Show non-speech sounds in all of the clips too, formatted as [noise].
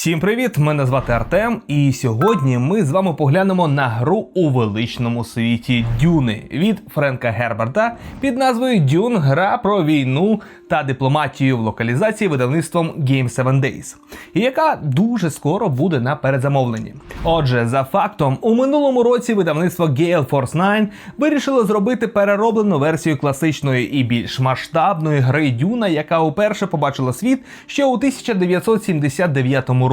Всім привіт! Мене звати Артем, і сьогодні ми з вами поглянемо на гру у величному світі Дюни від Френка Герберта під назвою Дюн Гра про війну та дипломатію в локалізації видавництвом Game 7 Days, яка дуже скоро буде на передзамовленні. Отже, за фактом, у минулому році видавництво Gale Force 9 вирішило зробити перероблену версію класичної і більш масштабної гри Дюна, яка уперше побачила світ ще у 1979 році.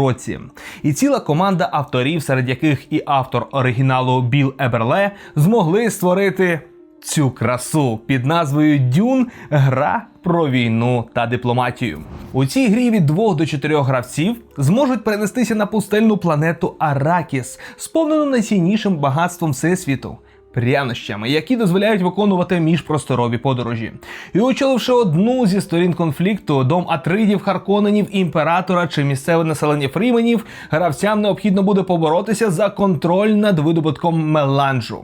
І ціла команда авторів, серед яких і автор оригіналу Біл Еберле, змогли створити цю красу під назвою Дюн Гра про війну та дипломатію. У цій грі від двох до чотирьох гравців зможуть перенестися на пустельну планету Аракіс, сповнену найціннішим багатством всесвіту. Прянощами, які дозволяють виконувати міжпросторові подорожі, і очоливши одну зі сторін конфлікту, дом Атридів, Харконенів, імператора чи місцеве населення Фріменів, гравцям необхідно буде поборотися за контроль над видобутком меланжу.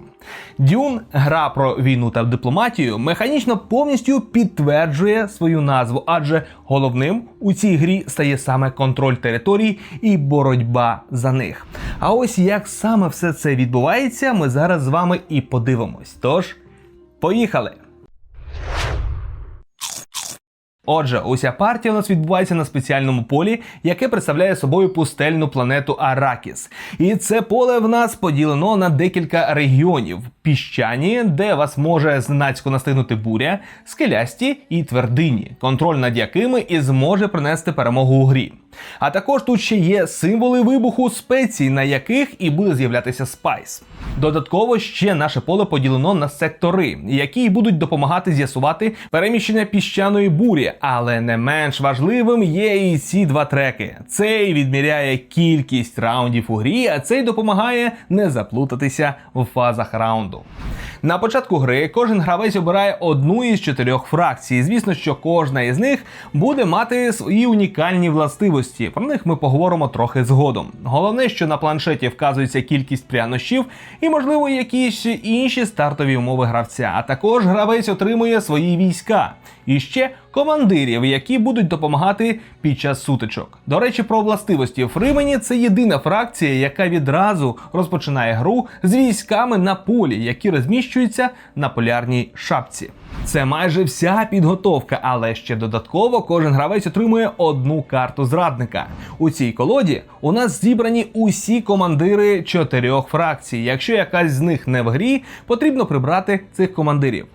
Дюн, гра про війну та дипломатію, механічно повністю підтверджує свою назву, адже головним у цій грі стає саме контроль територій і боротьба за них. А ось як саме все це відбувається, ми зараз з вами і подивимось. Тож, поїхали! Отже, уся партія у нас відбувається на спеціальному полі, яке представляє собою пустельну планету Аракіс. І це поле в нас поділено на декілька регіонів: піщані, де вас може знацько настигнути буря, скелясті і твердині, контроль над якими і зможе принести перемогу у грі. А також тут ще є символи вибуху спецій, на яких і буде з'являтися спайс. Додатково ще наше поле поділено на сектори, які будуть допомагати з'ясувати переміщення піщаної бурі, але не менш важливим є і ці два треки. Цей відміряє кількість раундів у грі, а цей допомагає не заплутатися в фазах раунду. На початку гри кожен гравець обирає одну із чотирьох фракцій. Звісно, що кожна із них буде мати свої унікальні властивості. Про них ми поговоримо трохи згодом. Головне, що на планшеті вказується кількість прянощів і, можливо, якісь інші стартові умови гравця. А також гравець отримує свої війська. І ще командирів, які будуть допомагати під час сутичок. До речі, про властивості Фримені це єдина фракція, яка відразу розпочинає гру з військами на полі, які розміщуються на полярній шапці. Це майже вся підготовка, але ще додатково кожен гравець отримує одну карту зрадника. У цій колоді у нас зібрані усі командири чотирьох фракцій. Якщо якась з них не в грі, потрібно прибрати цих командирів.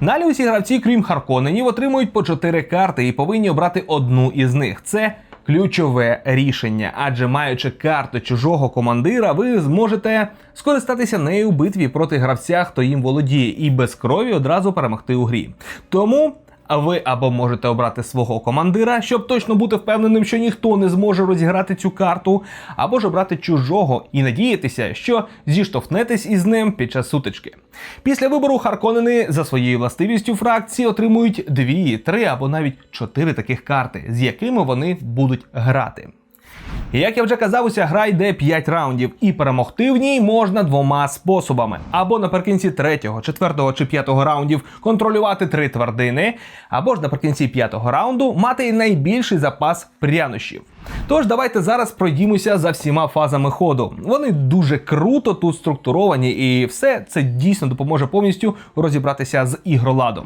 Далі усі гравці, крім Харконенів, отримують по 4 карти і повинні обрати одну із них. Це ключове рішення, адже маючи карту чужого командира, ви зможете скористатися нею у битві проти гравця, хто їм володіє, і без крові одразу перемогти у грі. Тому. А ви або можете обрати свого командира, щоб точно бути впевненим, що ніхто не зможе розіграти цю карту, або ж обрати чужого і надіятися, що зіштовхнетесь із ним під час сутички. Після вибору Харконени за своєю властивістю фракції отримують дві, три або навіть чотири таких карти, з якими вони будуть грати. Як я вже казав, уся гра йде 5 раундів, і перемогти в ній можна двома способами: або наприкінці третього, четвертого чи п'ятого раундів контролювати три твердини, або ж наприкінці п'ятого раунду мати найбільший запас прянощів. Тож давайте зараз пройдімося за всіма фазами ходу. Вони дуже круто тут структуровані, і все це дійсно допоможе повністю розібратися з ігроладом.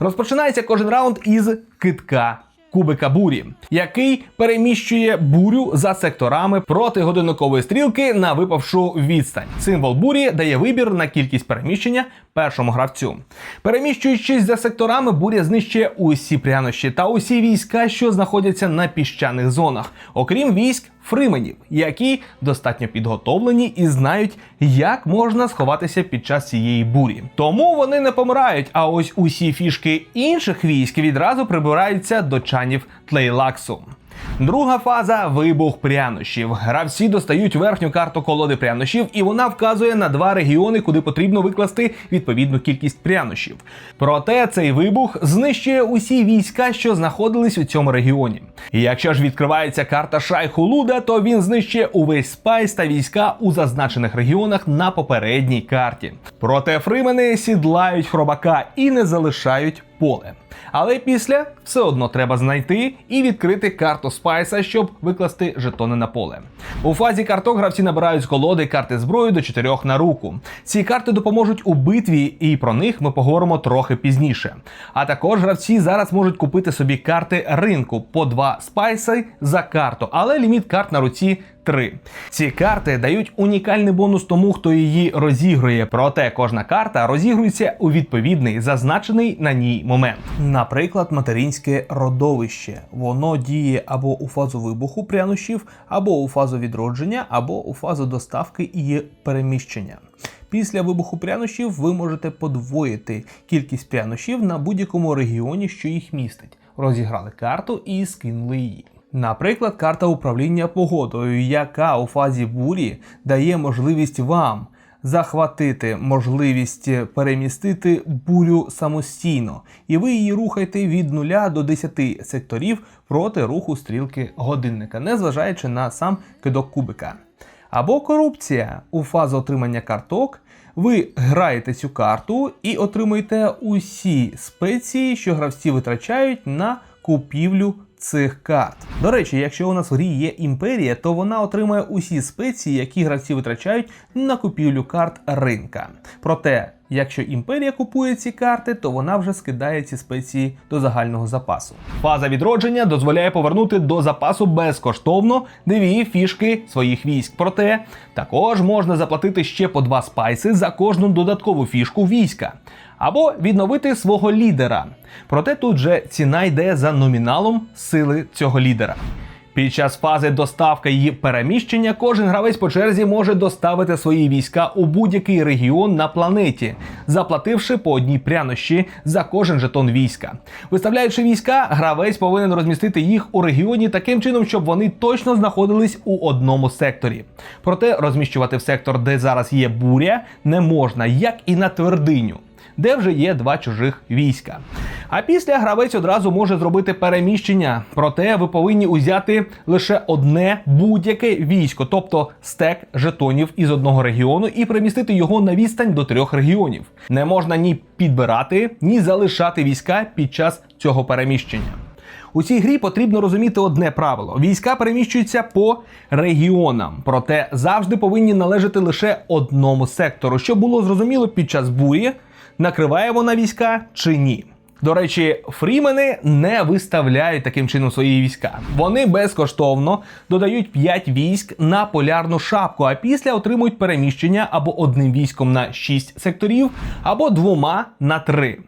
Розпочинається кожен раунд із китка кубика бурі, який переміщує бурю за секторами проти годинникової стрілки на випавшу відстань. Символ бурі дає вибір на кількість переміщення першому гравцю. Переміщуючись за секторами, буря знищує усі прянощі та усі війська, що знаходяться на піщаних зонах, окрім військ. Фрименів, які достатньо підготовлені і знають, як можна сховатися під час цієї бурі. Тому вони не помирають. А ось усі фішки інших військ відразу прибираються до чанів тлейлаксу. Друга фаза вибух прянощів. Гравці достають верхню карту колоди прянощів, і вона вказує на два регіони, куди потрібно викласти відповідну кількість прянощів. Проте цей вибух знищує усі війська, що знаходились у цьому регіоні. Якщо ж відкривається карта Шайху Луда, то він знищує увесь спайс та війська у зазначених регіонах на попередній карті. Проте фримени сідлають хробака і не залишають поле. Але після все одно треба знайти і відкрити карту спайса, щоб викласти жетони на поле. У фазі карток гравці набирають з колоди карти зброї до 4 на руку. Ці карти допоможуть у битві, і про них ми поговоримо трохи пізніше. А також гравці зараз можуть купити собі карти ринку по 2 спайси за карту, але ліміт карт на руці 3. Ці карти дають унікальний бонус тому, хто її розігрує. Проте кожна карта розігрується у відповідний зазначений на ній момент. Наприклад, материнське родовище. Воно діє або у фазу вибуху прянощів, або у фазу відродження, або у фазу доставки і переміщення. Після вибуху прянощів ви можете подвоїти кількість прянощів на будь-якому регіоні, що їх містить. Розіграли карту і скинули її. Наприклад, карта управління погодою, яка у фазі бурі дає можливість вам захватити можливість перемістити бурю самостійно, і ви її рухаєте від 0 до 10 секторів проти руху стрілки годинника, незважаючи на сам кидок кубика. Або корупція у фазу отримання карток. Ви граєте цю карту і отримуєте усі спеції, що гравці витрачають на купівлю цих карт. До речі, якщо у нас в грі є імперія, то вона отримає усі спеції, які гравці витрачають на купівлю карт ринка. Проте, якщо імперія купує ці карти, то вона вже скидає ці спеції до загального запасу. Фаза відродження дозволяє повернути до запасу безкоштовно дві фішки своїх військ. Проте також можна заплатити ще по два спайси за кожну додаткову фішку війська. Або відновити свого лідера. Проте тут же ціна йде за номіналом сили цього лідера. Під час фази доставки і переміщення кожен гравець по черзі може доставити свої війська у будь-який регіон на планеті, заплативши по одній прянощі за кожен жетон війська. Виставляючи війська, гравець повинен розмістити їх у регіоні таким чином, щоб вони точно знаходились у одному секторі. Проте розміщувати в сектор, де зараз є буря, не можна, як і на твердиню де вже є два чужих війська. А після гравець одразу може зробити переміщення. Проте ви повинні узяти лише одне будь-яке військо, тобто стек жетонів із одного регіону, і примістити його на відстань до трьох регіонів. Не можна ні підбирати, ні залишати війська під час цього переміщення. У цій грі потрібно розуміти одне правило: війська переміщуються по регіонам, проте завжди повинні належати лише одному сектору, щоб було зрозуміло під час бурі, накриває вона війська чи ні. До речі, фрімени не виставляють таким чином свої війська. Вони безкоштовно додають 5 військ на полярну шапку, а після отримують переміщення або одним військом на 6 секторів, або двома на 3.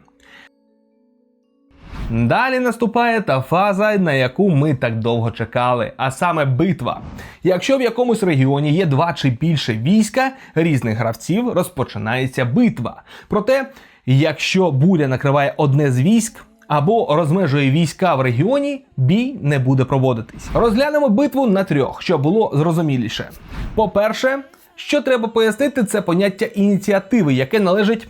Далі наступає та фаза, на яку ми так довго чекали, а саме битва. Якщо в якомусь регіоні є два чи більше війська різних гравців, розпочинається битва. Проте, якщо буря накриває одне з військ. Або розмежує війська в регіоні, бій не буде проводитись. Розглянемо битву на трьох, щоб було зрозуміліше. По-перше, що треба пояснити, це поняття ініціативи, яке належить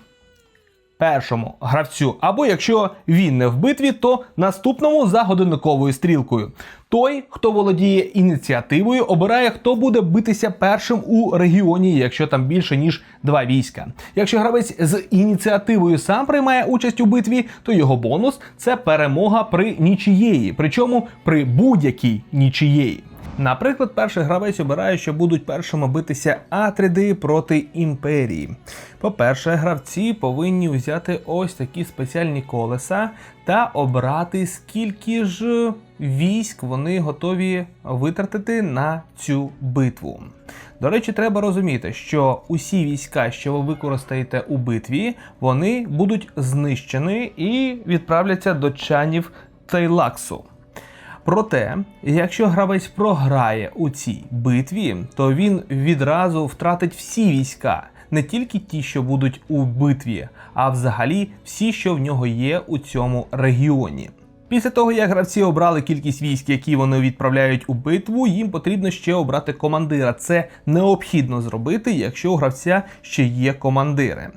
першому гравцю, або якщо він не в битві, то наступному за годинниковою стрілкою. Той, хто володіє ініціативою, обирає, хто буде битися першим у регіоні, якщо там більше ніж два війська. Якщо гравець з ініціативою сам приймає участь у битві, то його бонус це перемога при нічиєї, причому при будь-якій нічиєї. Наприклад, перший гравець обирає, що будуть першими битися атриди проти імперії. По-перше, гравці повинні взяти ось такі спеціальні колеса та обрати, скільки ж військ вони готові витратити на цю битву. До речі, треба розуміти, що усі війська, що ви використаєте у битві, вони будуть знищені і відправляться до чанів Тейлаксу. Проте, якщо гравець програє у цій битві, то він відразу втратить всі війська, не тільки ті, що будуть у битві, а взагалі всі, що в нього є у цьому регіоні. Після того, як гравці обрали кількість військ, які вони відправляють у битву, їм потрібно ще обрати командира. Це необхідно зробити, якщо у гравця ще є командири.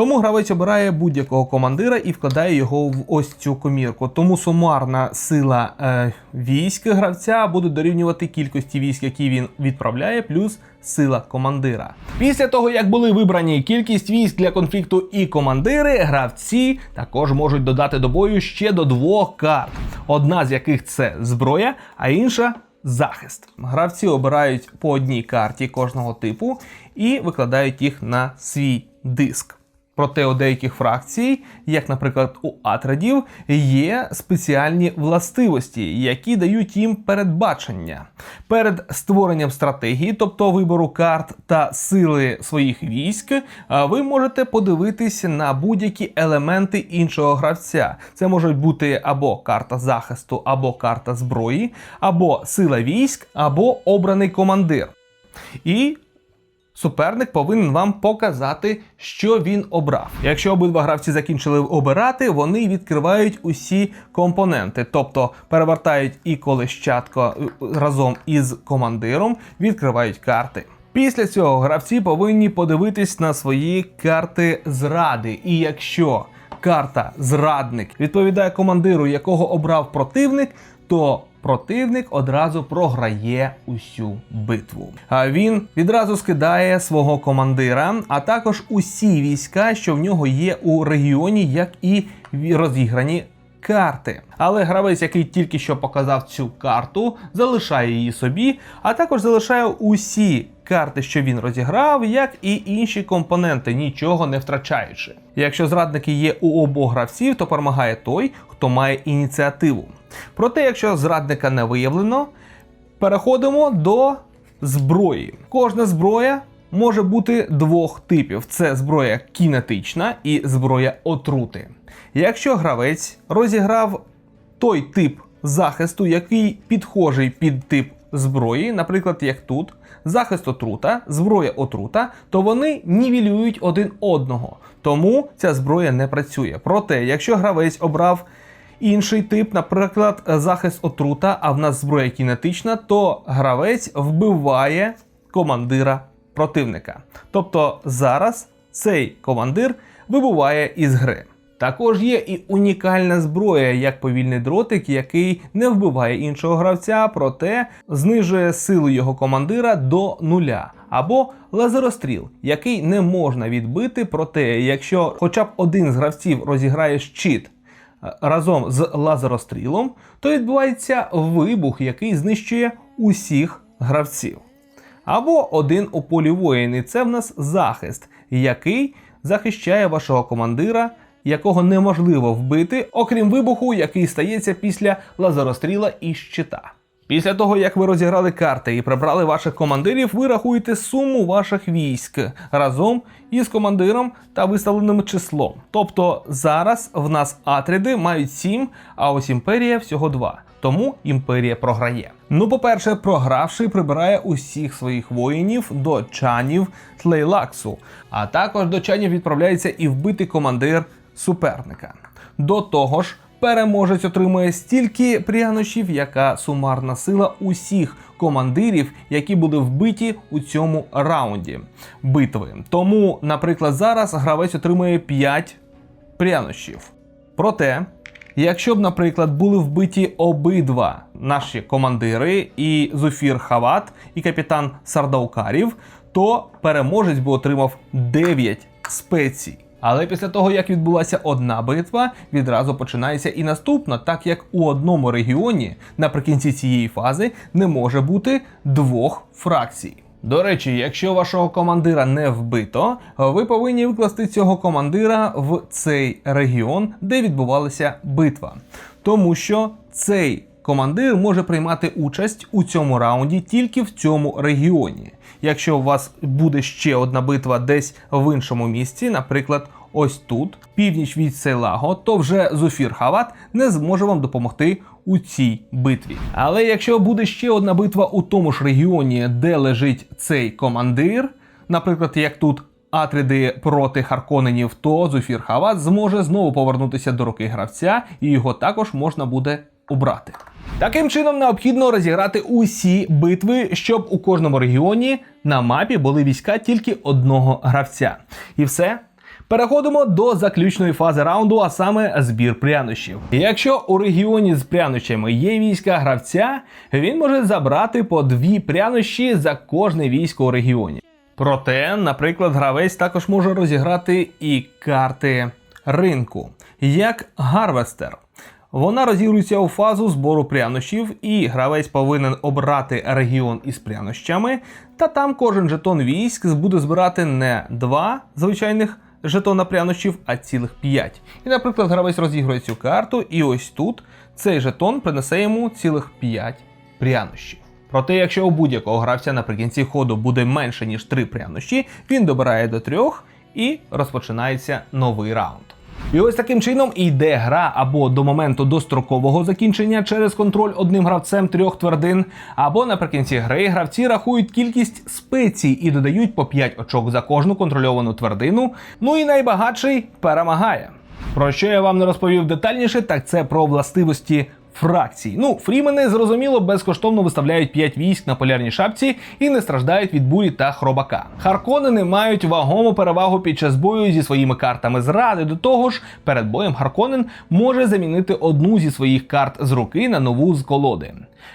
Тому гравець обирає будь-якого командира і вкладає його в ось цю комірку. Тому сумарна сила е, військ гравця буде дорівнювати кількості військ, які він відправляє, плюс сила командира. Після того, як були вибрані кількість військ для конфлікту і командири, гравці також можуть додати до бою ще до двох карт, одна з яких це зброя, а інша захист. Гравці обирають по одній карті кожного типу і викладають їх на свій диск. Проте у деяких фракцій, як, наприклад, у атрадів, є спеціальні властивості, які дають їм передбачення. Перед створенням стратегії, тобто вибору карт та сили своїх військ, ви можете подивитися на будь-які елементи іншого гравця. Це можуть бути або карта захисту, або карта зброї, або сила військ, або обраний командир. І суперник повинен вам показати, що він обрав. Якщо обидва гравці закінчили обирати, вони відкривають усі компоненти, тобто перевертають і колещатко е, разом із командиром, відкривають карти. Після цього гравці повинні подивитись на свої карти зради. І якщо карта зрадник відповідає командиру, якого обрав противник, то противник одразу програє усю битву. А він відразу скидає свого командира, а також усі війська, що в нього є у регіоні, як і розіграні. Карти, але гравець, який тільки що показав цю карту, залишає її собі, а також залишає усі карти, що він розіграв, як і інші компоненти, нічого не втрачаючи. Якщо зрадники є у обох гравців, то перемагає той, хто має ініціативу. Проте, якщо зрадника не виявлено, переходимо до зброї. Кожна зброя може бути двох типів: це зброя кінетична і зброя отрути. Якщо гравець розіграв той тип захисту, який підхожий під тип зброї, наприклад, як тут, захист отрута, зброя отрута, то вони нівелюють один одного. Тому ця зброя не працює. Проте, якщо гравець обрав інший тип, наприклад, захист отрута, а в нас зброя кінетична, то гравець вбиває командира противника. Тобто зараз цей командир вибуває із гри. Також є і унікальна зброя, як повільний дротик, який не вбиває іншого гравця, проте знижує силу його командира до нуля. Або лазеростріл, який не можна відбити, проте якщо хоча б один з гравців розіграє щит разом з лазерострілом, то відбувається вибух, який знищує усіх гравців. Або один у полі воїн, і це в нас захист, який захищає вашого командира, якого неможливо вбити, окрім вибуху, який стається після лазеростріла і щита. Після того, як ви розіграли карти і прибрали ваших командирів, ви рахуєте суму ваших військ разом із командиром та виставленим числом. Тобто зараз в нас атриди мають 7, а ось імперія всього 2. Тому імперія програє. Ну, по-перше, програвший прибирає усіх своїх воїнів до чанів Тлейлаксу, а також до чанів відправляється і вбитий командир суперника. До того ж, переможець отримує стільки прянощів, яка сумарна сила усіх командирів, які були вбиті у цьому раунді битви. Тому, наприклад, зараз гравець отримує 5 прянощів. Проте, якщо б, наприклад, були вбиті обидва наші командири, і Зуфір Хават, і капітан Сардаукарів, то переможець би отримав 9 спецій. Але після того, як відбулася одна битва, відразу починається і наступна, так як у одному регіоні наприкінці цієї фази не може бути двох фракцій. До речі, якщо вашого командира не вбито, ви повинні викласти цього командира в цей регіон, де відбувалася битва. Тому що цей командир може приймати участь у цьому раунді тільки в цьому регіоні. Якщо у вас буде ще одна битва десь в іншому місці, наприклад, ось тут, північ від Сейлаго, то вже Зуфір Хават не зможе вам допомогти у цій битві. Але якщо буде ще одна битва у тому ж регіоні, де лежить цей командир, наприклад, як тут. Атриди проти Харконенів, то Зуфір Хават зможе знову повернутися до руки гравця, і його також можна буде обрати. Таким чином необхідно розіграти усі битви, щоб у кожному регіоні на мапі були війська тільки одного гравця. І все. Переходимо до заключної фази раунду, а саме збір прянощів. Якщо у регіоні з прянощами є війська гравця, він може забрати по дві прянощі за кожне військо у регіоні. Проте, наприклад, гравець також може розіграти і карти ринку, як гарвестер. Вона розігрується у фазу збору прянощів, і гравець повинен обрати регіон із прянощами, та там кожен жетон військ буде збирати не два звичайних жетона прянощів, а цілих п'ять. І, наприклад, гравець розігрує цю карту, і ось тут цей жетон принесе йому цілих п'ять прянощів. Проте, якщо у будь-якого гравця наприкінці ходу буде менше ніж три прянощі, він добирає до трьох і розпочинається новий раунд. І ось таким чином йде гра або до моменту дострокового закінчення через контроль одним гравцем трьох твердин, або наприкінці гри гравці рахують кількість спецій і додають по 5 очок за кожну контрольовану твердину. Ну і найбагатший перемагає. Про що я вам не розповів детальніше, так це про властивості фракцій. Ну, фрімени, зрозуміло, безкоштовно виставляють 5 військ на полярній шапці і не страждають від бурі та хробака. Харконени мають вагому перевагу під час бою зі своїми картами зради. До того ж, перед боєм Харконен може замінити одну зі своїх карт з руки на нову з колоди.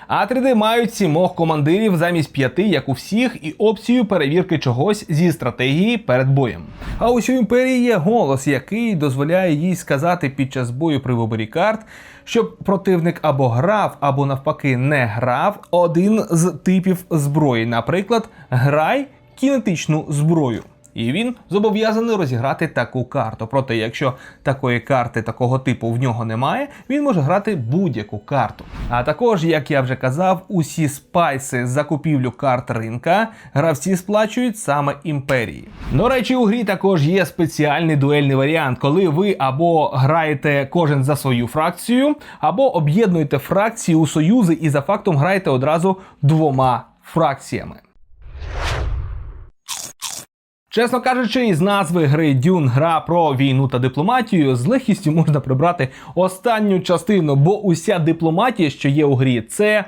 Атриди мають сімох командирів замість п'яти, як у всіх, і опцію перевірки чогось зі стратегії перед боєм. А ось у імперії є голос, який дозволяє їй сказати під час бою при виборі карт, щоб противник або грав, або навпаки не грав один з типів зброї. Наприклад, грай кінетичну зброю. І він зобов'язаний розіграти таку карту. Проте, якщо такої карти такого типу в нього немає, він може грати будь-яку карту. А також, як я вже казав, усі спайси за купівлю карт ринка гравці сплачують саме імперії. До речі, у грі також є спеціальний дуельний варіант, коли ви або граєте кожен за свою фракцію, або об'єднуєте фракції у союзи і за фактом граєте одразу двома фракціями. Чесно кажучи, із назви гри Дюн гра про війну та дипломатію з легкістю можна прибрати останню частину, бо уся дипломатія, що є у грі, це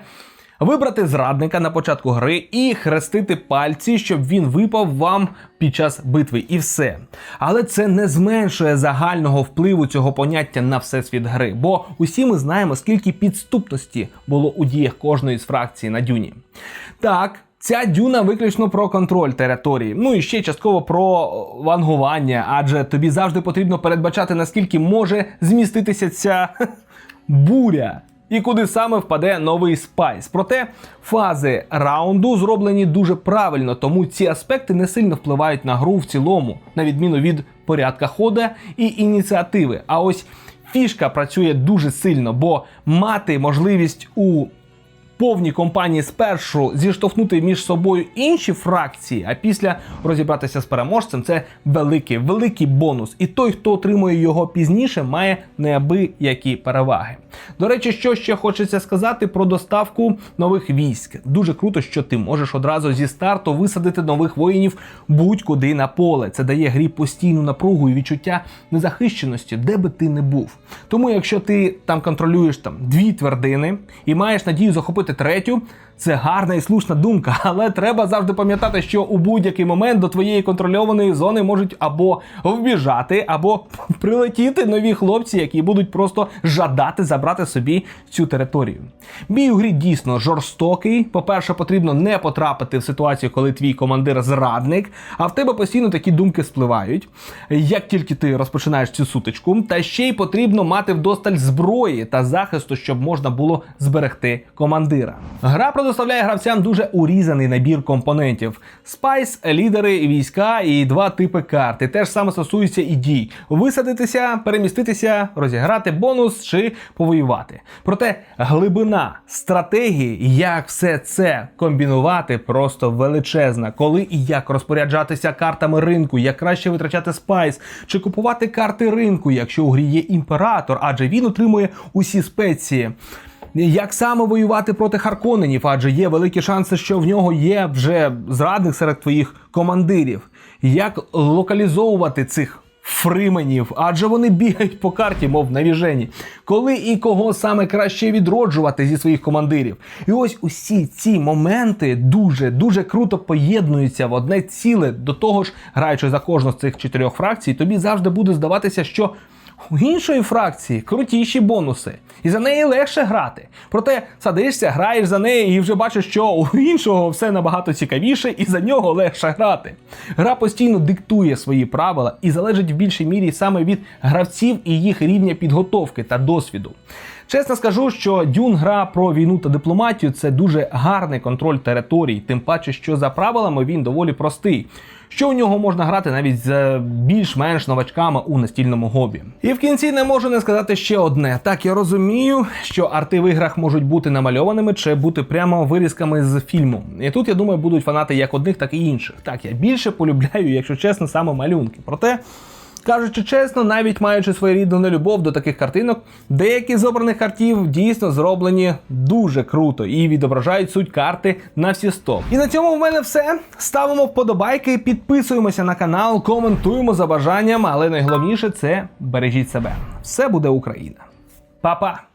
вибрати зрадника на початку гри і хрестити пальці, щоб він випав вам під час битви, і все. Але це не зменшує загального впливу цього поняття на всесвіт гри, бо усі ми знаємо, скільки підступності було у діях кожної з фракцій на дюні. Так. Ця дюна виключно про контроль території, ну і ще частково про вангування, адже тобі завжди потрібно передбачати, наскільки може зміститися ця [laughs] буря. І куди саме впаде новий спайс. Проте фази раунду зроблені дуже правильно, тому ці аспекти не сильно впливають на гру в цілому, на відміну від порядка хода і ініціативи. А ось фішка працює дуже сильно, бо мати можливість у повній компанії спершу зіштовхнути між собою інші фракції, а після розібратися з переможцем це великий, великий бонус. І той, хто отримує його пізніше, має неабиякі переваги. До речі, що ще хочеться сказати про доставку нових військ. Дуже круто, що ти можеш одразу зі старту висадити нових воїнів будь-куди на поле. Це дає грі постійну напругу і відчуття незахищеності, де би ти не був. Тому, якщо ти там контролюєш там дві твердини і маєш надію захопити третю. Це гарна і слушна думка, [laughs] але треба завжди пам'ятати, що у будь-який момент до твоєї контрольованої зони можуть або вбіжати, або [laughs] прилетіти нові хлопці, які будуть просто жадати забрати собі цю територію. Бій у грі дійсно жорстокий. По-перше, потрібно не потрапити в ситуацію, коли твій командир зрадник, а в тебе постійно такі думки спливають, як тільки ти розпочинаєш цю сутичку. Та ще й потрібно мати вдосталь зброї та захисту, щоб можна було зберегти командира. Гра предоставляє гравцям дуже урізаний набір компонентів: спайс, лідери, війська і два типи карти. Те ж саме стосується і дій: висадитися, переміститися, розіграти бонус чи повоювати. Проте глибина стратегії, як все це комбінувати, просто величезна. Коли і як розпоряджатися картами ринку, як краще витрачати спайс, чи купувати карти ринку, якщо у грі є імператор, адже він отримує усі спеції. Як саме воювати проти Харконенів, адже є великі шанси, що в нього є вже зрадник серед твоїх командирів. Як локалізовувати цих фрименів, адже вони бігають по карті, мов навіжені. Коли і кого саме краще відроджувати зі своїх командирів. І ось усі ці моменти дуже дуже круто поєднуються в одне ціле. До того ж, граючи за кожну з цих чотирьох фракцій, тобі завжди буде здаватися, що. У іншої фракції крутіші бонуси, і за неї легше грати. Проте садишся, граєш за неї і вже бачиш, що у іншого все набагато цікавіше, і за нього легше грати. Гра постійно диктує свої правила і залежить в більшій мірі саме від гравців і їх рівня підготовки та досвіду. Чесно скажу, що Дюн гра про війну та дипломатію це дуже гарний контроль територій, тим паче, що за правилами він доволі простий. Що у нього можна грати навіть з більш-менш новачками у настільному гобі. І в кінці не можу не сказати ще одне. Так я розумію, що арти в іграх можуть бути намальованими чи бути прямо вирізками з фільму. І тут я думаю, будуть фанати як одних, так і інших. Так я більше полюбляю, якщо чесно, саме малюнки. Проте. Кажучи чесно, навіть маючи своєрідну нелюбов до таких картинок, деякі з обраних картів дійсно зроблені дуже круто і відображають суть карти на всі 100. І на цьому в мене все. Ставимо вподобайки, підписуємося на канал, коментуємо за бажанням, але найголовніше це бережіть себе. Все буде Україна. Па-па!